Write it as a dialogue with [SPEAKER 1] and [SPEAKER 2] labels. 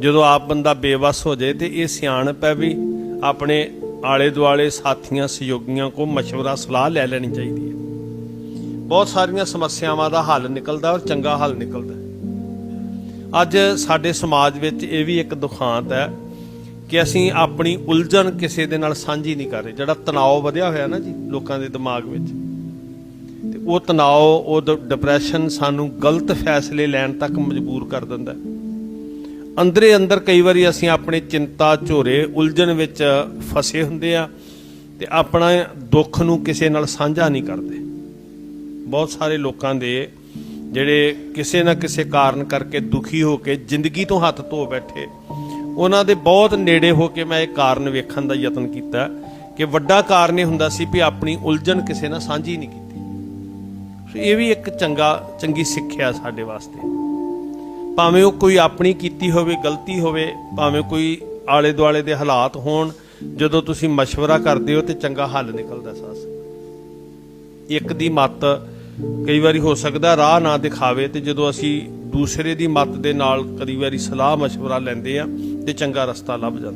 [SPEAKER 1] ਜਦੋਂ ਆਪ ਬੰਦਾ ਬੇਵਸ ਹੋ ਜਾਏ ਤੇ ਇਹ ਸਿਆਣਪ ਹੈ ਵੀ ਆਪਣੇ ਆਲੇ ਦੁਆਲੇ ਸਾਥੀਆਂ ਸਹਿਯੋਗੀਆਂ ਕੋ مشورہ ਸਲਾਹ ਲੈ ਲੈਣੀ ਚਾਹੀਦੀ ਹੈ ਬਹੁਤ ਸਾਰੀਆਂ ਸਮੱਸਿਆਵਾਂ ਦਾ ਹੱਲ ਨਿਕਲਦਾ ਔਰ ਚੰਗਾ ਹੱਲ ਨਿਕਲਦਾ ਹੈ। ਅੱਜ ਸਾਡੇ ਸਮਾਜ ਵਿੱਚ ਇਹ ਵੀ ਇੱਕ ਦੁਖਾਂਤ ਹੈ ਕਿ ਅਸੀਂ ਆਪਣੀ ਉਲਝਣ ਕਿਸੇ ਦੇ ਨਾਲ ਸਾਂਝੀ ਨਹੀਂ ਕਰ ਰਹੇ ਜਿਹੜਾ ਤਣਾਅ ਵਧਿਆ ਹੋਇਆ ਨਾ ਜੀ ਲੋਕਾਂ ਦੇ ਦਿਮਾਗ ਵਿੱਚ ਤੇ ਉਹ ਤਣਾਅ ਉਹ ਡਿਪਰੈਸ਼ਨ ਸਾਨੂੰ ਗਲਤ ਫੈਸਲੇ ਲੈਣ ਤੱਕ ਮਜਬੂਰ ਕਰ ਦਿੰਦਾ ਹੈ ਅੰਦਰੇ ਅੰਦਰ ਕਈ ਵਾਰੀ ਅਸੀਂ ਆਪਣੇ ਚਿੰਤਾ, ਝੋਰੇ ਉਲਝਣ ਵਿੱਚ ਫਸੇ ਹੁੰਦੇ ਆ ਤੇ ਆਪਣਾ ਦੁੱਖ ਨੂੰ ਕਿਸੇ ਨਾਲ ਸਾਂਝਾ ਨਹੀਂ ਕਰਦੇ। ਬਹੁਤ ਸਾਰੇ ਲੋਕਾਂ ਦੇ ਜਿਹੜੇ ਕਿਸੇ ਨਾ ਕਿਸੇ ਕਾਰਨ ਕਰਕੇ ਦੁਖੀ ਹੋ ਕੇ ਜ਼ਿੰਦਗੀ ਤੋਂ ਹੱਥ ਧੋ ਬੈਠੇ, ਉਹਨਾਂ ਦੇ ਬਹੁਤ ਨੇੜੇ ਹੋ ਕੇ ਮੈਂ ਇਹ ਕਾਰਨ ਵੇਖਣ ਦਾ ਯਤਨ ਕੀਤਾ ਕਿ ਵੱਡਾ ਕਾਰਨ ਇਹ ਹੁੰਦਾ ਸੀ ਵੀ ਆਪਣੀ ਉਲਝਣ ਕਿਸੇ ਨਾਲ ਸਾਂਝੀ ਨਹੀਂ ਕੀਤੀ। ਸੋ ਇਹ ਵੀ ਇੱਕ ਚੰਗਾ, ਚੰਗੀ ਸਿੱਖਿਆ ਸਾਡੇ ਵਾਸਤੇ। ਭਾਵੇਂ ਉਹ ਕੋਈ ਆਪਣੀ ਕੀਤੀ ਹੋਵੇ ਗਲਤੀ ਹੋਵੇ ਭਾਵੇਂ ਕੋਈ ਆਲੇ ਦੁਆਲੇ ਦੇ ਹਾਲਾਤ ਹੋਣ ਜਦੋਂ ਤੁਸੀਂ مشورہ ਕਰਦੇ ਹੋ ਤੇ ਚੰਗਾ ਹੱਲ ਨਿਕਲਦਾ ਸਾਸ ਇੱਕ ਦੀ ਮਤ ਕਈ ਵਾਰੀ ਹੋ ਸਕਦਾ ਰਾਹ ਨਾ ਦਿਖਾਵੇ ਤੇ ਜਦੋਂ ਅਸੀਂ ਦੂਸਰੇ ਦੀ ਮਤ ਦੇ ਨਾਲ ਕਈ ਵਾਰੀ ਸਲਾਹ مشورہ ਲੈਂਦੇ ਆ ਤੇ ਚੰਗਾ ਰਸਤਾ ਲੱਭ ਜਾਂਦਾ